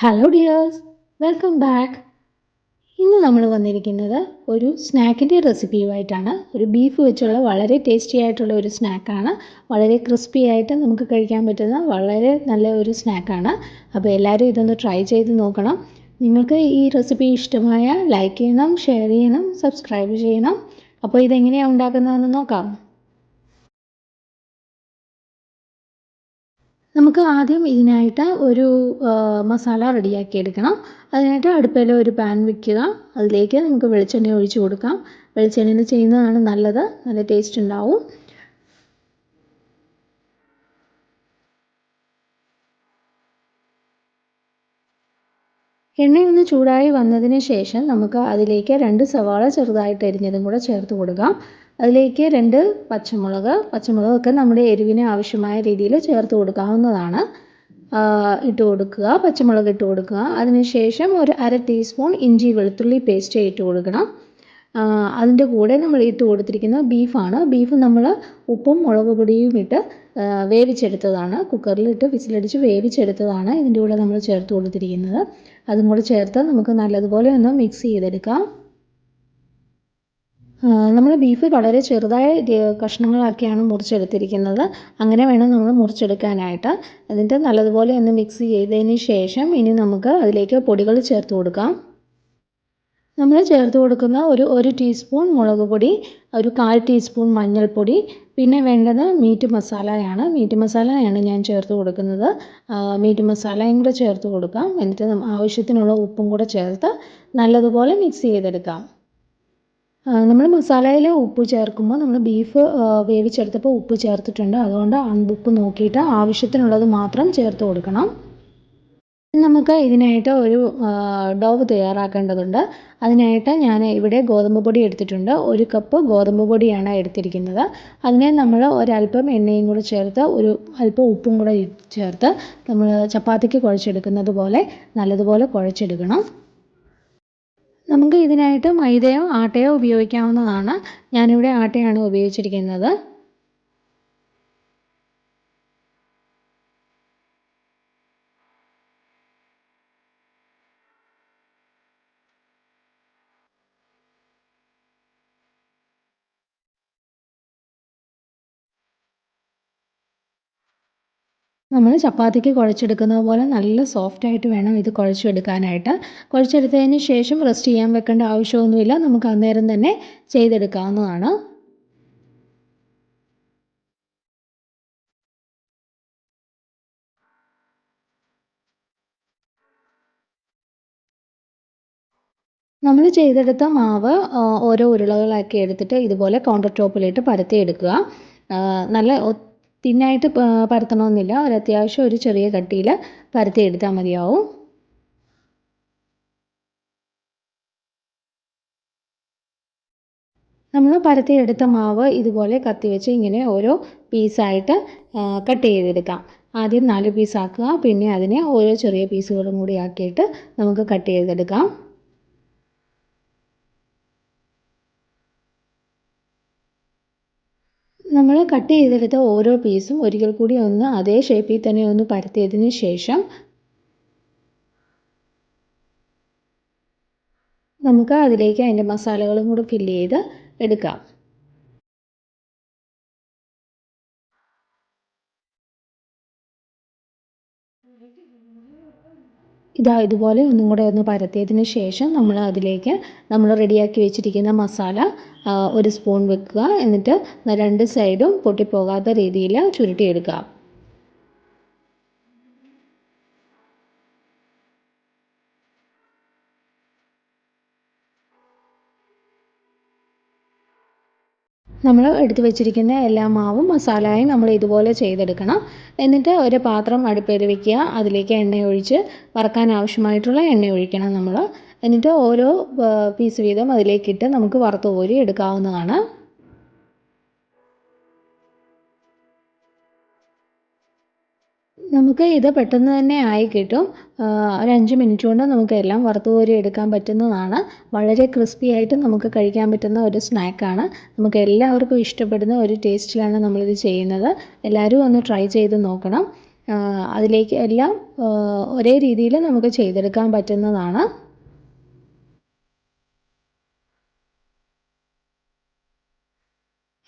Hello dears welcome back ഇന്ന് നമ്മൾ വന്നിരിക്കുന്നത് ഒരു സ്നാക്കിന്റെ റെസിപ്പിയുമായിട്ടാണ്. ഒരു ബീഫ് വെച്ചുള്ള വളരെ ടേസ്റ്റി ആയിട്ടുള്ള ഒരു സ്നാക്കാണ്. വളരെ ക്രിസ്പി ആയിട്ട് നമുക്ക് കഴിക്കാൻ പറ്റുന്ന വളരെ നല്ല ഒരു സ്നാക്കാണ്. അപ്പോൾ എല്ലാവരും ഇതൊന്ന് ട്രൈ ചെയ്ത് നോക്കണം. നിങ്ങൾക്ക് ഈ റെസിപ്പി ഇഷ്ടമായ ലൈക്ക് ചെയ്യണം ഷെയർ ചെയ്യണം സബ്സ്ക്രൈബ് ചെയ്യണം. അപ്പോൾ ഇതെങ്ങനെയാണ് ഉണ്ടാക്കുന്നതെന്ന് നോക്കാം. നമുക്ക് ആദ്യം ഇതിനായിട്ട് ഒരു മസാല റെഡിയാക്കി എടുക്കണം അതിനായിട്ട് അടുപ്പിൽ ഒരു പാൻ വയ്ക്കുക അതിലേക്ക് നമുക്ക് വെളിച്ചെണ്ണ ഒഴിച്ച് കൊടുക്കാം. വെളിച്ചെണ്ണയിൽ ചെയ്യുന്നതാണ് നല്ലത്. നല്ല ടേസ്റ്റ് ഉണ്ടാവും. എണ്ണയൊന്ന് ചൂടായി വന്നതിന് ശേഷം നമുക്ക് അതിലേക്ക് രണ്ട് സവാള ചെറുതായിട്ട് അരിഞ്ഞതും കൂടെ ചേർത്ത് കൊടുക്കാം. അതിലേക്ക് രണ്ട് പച്ചമുളക്. പച്ചമുളകൊക്കെ നമ്മുടെ എരിവിന് ആവശ്യമായ രീതിയിൽ ചേർത്ത് കൊടുക്കാവുന്നതാണ്. ഇട്ട് കൊടുക്കുക. പച്ചമുളക് ഇട്ട് കൊടുക്കുക. അതിനുശേഷം ഒരു അര ടീസ്പൂൺ ഇഞ്ചി വെളുത്തുള്ളി പേസ്റ്റ് ഇട്ട് കൊടുക്കണം. അതിന്റെ കൂടെ നമ്മൾ ഇട്ട് കൊടുത്തിരിക്കുന്ന ബീഫാണ്. ബീഫ് നമ്മൾ ഉപ്പും മുളക് പൊടിയും ഇട്ട് വേവിച്ചെടുത്തതാണ്. കുക്കറിലിട്ട് വിസിലടിച്ച് വേവിച്ചെടുത്തതാണ് ഇതിന്റെ കൂടെ നമ്മൾ ചേർത്ത് കൊടുത്തിരിക്കുന്നത്. അതും കൂടെ ചേർത്ത് നമുക്ക് നല്ലതുപോലെ ഒന്ന് മിക്സ് ചെയ്തെടുക്കാം. നമ്മൾ ബീഫ് വളരെ ചെറുതായ കഷ്ണങ്ങളാക്കിയാണ് മുറിച്ചെടുത്തിരിക്കുന്നത്. അങ്ങനെ വേണം നമ്മൾ മുറിച്ചെടുക്കാനായിട്ട്. എന്നിട്ട് നല്ലതുപോലെ ഒന്ന് മിക്സ് ചെയ്തതിന് ശേഷം ഇനി നമുക്ക് അതിലേക്ക് പൊടികൾ ചേർത്ത് കൊടുക്കാം. നമ്മൾ ചേർത്ത് കൊടുക്കുന്ന ഒരു ഒരു ടീസ്പൂൺ മുളക് പൊടി ഒരു കാൽ ടീസ്പൂൺ മഞ്ഞൾപ്പൊടി പിന്നെ വേണ്ടത് മീറ്റ് മസാലയാണ് മീറ്റ് മസാലയാണ് ഞാൻ ചേർത്ത് കൊടുക്കുന്നത്. മീറ്റ് മസാലയും കൂടെ ചേർത്ത് കൊടുക്കാം. എന്നിട്ട് ആവശ്യത്തിനുള്ള ഉപ്പും കൂടെ ചേർത്ത് നല്ലതുപോലെ മിക്സ് ചെയ്തെടുക്കാം. നമ്മൾ മസാലയിൽ ഉപ്പ് ചേർക്കുമ്പോൾ നമ്മൾ ബീഫ് വേവിച്ചെടുത്തപ്പോൾ ഉപ്പ് ചേർത്തിട്ടുണ്ട്. അതുകൊണ്ട് ഉപ്പ് നോക്കിയിട്ട് ആവശ്യത്തിനുള്ളത് മാത്രം ചേർത്ത് കൊടുക്കണം. നമുക്ക് ഇതിനായിട്ട് ഒരു ഡോവ് തയ്യാറാക്കേണ്ടതുണ്ട്. അതിനായിട്ട് ഞാൻ ഇവിടെ ഗോതമ്പ് പൊടി എടുത്തിട്ടുണ്ട്. ഒരു കപ്പ് ഗോതമ്പ് പൊടിയാണ് എടുത്തിരിക്കുന്നത്. അതിനെ നമ്മൾ ഒരല്പം എണ്ണയും കൂടെ ചേർത്ത് ഒരു അല്പം ഉപ്പും കൂടെ ചേർത്ത് നമ്മൾ ചപ്പാത്തിക്ക് കുഴച്ചെടുക്കുന്നത് പോലെ നല്ലതുപോലെ കുഴച്ചെടുക്കണം. നമുക്ക് ഇതിനായിട്ട് മൈദയോ ആട്ടയോ ഉപയോഗിക്കാവുന്നതാണ്. ഞാനിവിടെ ആട്ടയാണ് ഉപയോഗിച്ചിരിക്കുന്നത്. നമ്മൾ ചപ്പാത്തിക്ക് കുഴച്ചെടുക്കുന്നത് പോലെ നല്ല സോഫ്റ്റ് ആയിട്ട് വേണം ഇത് കുഴച്ചെടുക്കാനായിട്ട്. കുഴച്ചെടുത്തതിന് ശേഷം റെസ്റ്റ് ചെയ്യാൻ വെക്കേണ്ട ആവശ്യമൊന്നുമില്ല. നമുക്ക് അന്നേരം തന്നെ ചെയ്തെടുക്കാവുന്നതാണ്. നമ്മൾ ചെയ്തെടുത്ത മാവ് ഓരോ ഉരുളകളാക്കി എടുത്തിട്ട് ഇതുപോലെ കൗണ്ടർ ടോപ്പിലിട്ട് പരത്തിയെടുക്കുക. നല്ല തിന്നായിട്ട് പരത്തണമെന്നില്ല ഒരു അത്യാവശ്യം ഒരു ചെറിയ കട്ടിയിൽ പരത്തി എടുത്താൽ മതിയാവും. നമ്മൾ പരത്തിയെടുത്ത മാവ് ഇതുപോലെ കത്തി വെച്ച് ഇങ്ങനെ ഓരോ പീസായിട്ട് കട്ട് ചെയ്തെടുക്കാം. ആദ്യം നാല് പീസാക്കുക പിന്നെ അതിനെ ഓരോ ചെറിയ പീസുകളും കൂടി ആക്കിയിട്ട് നമുക്ക് കട്ട് ചെയ്തെടുക്കാം. നമ്മൾ കട്ട് ചെയ്തെടുത്ത ഓരോ പീസും ഒരിക്കൽ കൂടി ഒന്ന് അതേ ഷേപ്പിൽ തന്നെ ഒന്ന് പരത്തിയതിന് ശേഷം നമുക്ക് അതിലേക്ക് അതിന്റെ മസാലകളും കൂടി ഫില്ല് ചെയ്ത് എടുക്കാം. ഇതാ ഇതുപോലെ ഒന്നും കൂടെ ഒന്ന് പരത്തിയതിന് ശേഷം നമ്മൾ അതിലേക്ക് നമ്മൾ റെഡിയാക്കി വെച്ചിരിക്കുന്ന മസാല ഒരു സ്പൂൺ വെക്കുക. എന്നിട്ട് രണ്ട് സൈഡും പൊട്ടിപ്പോകാത്ത രീതിയിൽ ചുരുട്ടിയെടുക്കുക. നമ്മൾ എടുത്തു വെച്ചിരിക്കുന്ന എല്ലാ മാവും മസാലയും നമ്മൾ ഇതുപോലെ ചെയ്തെടുക്കണം. എന്നിട്ട് ഒരു പാത്രം അടുപ്പിൽ വെക്കുക. അതിലേക്ക് എണ്ണ ഒഴിച്ച് വറക്കാൻ ആവശ്യമായിട്ടുള്ള എണ്ണ ഒഴിക്കണം നമ്മൾ. എന്നിട്ട് ഓരോ പീസ് വീതം അതിലേക്കിട്ട് നമുക്ക് വറുത്ത് കോരി എടുക്കാവുന്നതാണ്. നമുക്ക് ഇത് പെട്ടെന്ന് തന്നെ ആയി കിട്ടും. ഒരു അഞ്ച് മിനിറ്റ് കൊണ്ട് നമുക്ക് എല്ലാം വറുത്ത് കോരി എടുക്കാൻ പറ്റുന്നതാണ്. വളരെ ക്രിസ്പി ആയിട്ട് നമുക്ക് കഴിക്കാൻ പറ്റുന്ന ഒരു സ്നാക്കാണ് നമുക്ക് എല്ലാവർക്കും ഇഷ്ടപ്പെടുന്ന ഒരു ടേസ്റ്റിലാണ് നമ്മളിത് ചെയ്യുന്നത്. എല്ലാവരും ഒന്ന് ട്രൈ ചെയ്ത് നോക്കണം. അതിലേക്ക് എല്ലാം ഒരേ രീതിയിൽ നമുക്ക് ചെയ്തെടുക്കാൻ പറ്റുന്നതാണ്.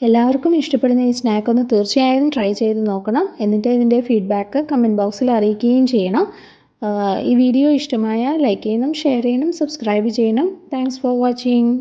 എല്ലാവർക്കും ഇഷ്ടപ്പെടുന്ന ഈ സ്നാക്ക് ഒന്ന് തീർച്ചയായും ട്രൈ ചെയ്ത് നോക്കണം. എന്നിട്ട് ഇതിന്റെ ഫീഡ്ബാക്ക് കമന്റ് ബോക്സിൽ അറിയിക്കുകയും ചെയ്യണം. ഈ വീഡിയോ ഇഷ്ടമായാൽ ലൈക്ക് ചെയ്യണം ഷെയർ ചെയ്യണം സബ്സ്ക്രൈബ് ചെയ്യണം. Thanks for watching